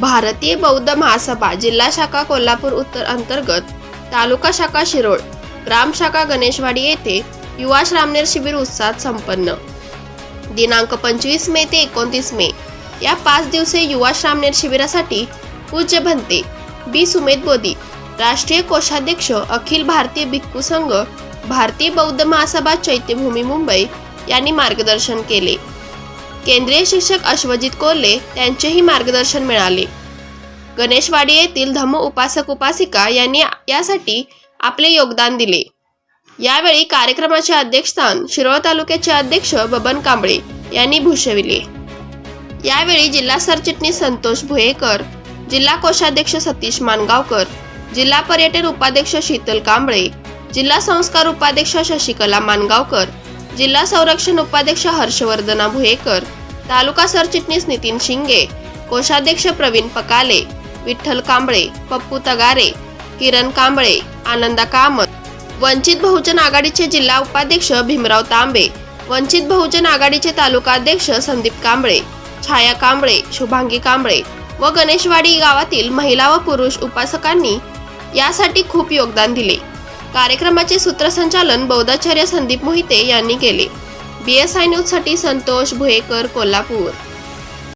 भारतीय बौद्ध महासभा जिल्हा शाखा कोल्हापूर उत्तर अंतर्गत तालुका शाखा शिरोळ ग्राम शाखा गणेशवाडी येथे युवा श्रामनेर शिबिर उत्साहात संपन्न. दिनांक पंचवीस मे ते एकोणतीस मे. या पाच दिवसीय युवा श्रामनेर शिबिरासाठी पूज्य भंते बी. सुमेध बोधी राष्ट्रीय कोषाध्यक्ष अखिल भारतीय भिक्खू संघ भारतीय बौद्ध महासभा चैत्यभूमी मुंबई यांनी मार्गदर्शन केले. केंद्रीय शिक्षक अश्वजित कोल्हे त्यांचेही मार्गदर्शन मिळाले. गणेशवाडी येथील धम्म उपासक उपासिका यांनी यासाठी आपले योगदान दिले. यावेळी कार्यक्रमाचे अध्यक्षस्थान शिरोळ तालुक्याचे अध्यक्ष बबन कांबळे यांनी भूषविले. यावेळी जिल्हा सरचिटणीस संतोष भुयेकर जिल्हा कोषाध्यक्ष सतीश मानगावकर जिल्हा पर्यटन उपाध्यक्ष शीतल कांबळे जिल्हा संस्कार उपाध्यक्ष शशिकला मानगावकर जिल्हा संरक्षण उपाध्यक्ष हर्षवर्धना भुयेकर तालुका सरचिटणीस नितीन शिंगे कोषाध्यक्ष प्रवीण पकाले विठ्ठल कांबळे पप्पू तगारे किरण कांबळे आनंदा कामत वंचित बहुजन आघाडीचे जिल्हा उपाध्यक्ष भीमराव तांबे वंचित बहुजन आघाडीचे तालुका अध्यक्ष संदीप कांबळे छाया कांबळे शुभांगी कांबळे व गणेशवाडी गावातील महिला व पुरुष उपासकांनी यासाठी खूप योगदान दिले. कार्यक्रमाचे सूत्रसंचालन बौद्धाचार्य संदीप मोहिते यांनी केले. बी एस आय न्यूजसाठी संतोष भुयेकर कोल्हापूर.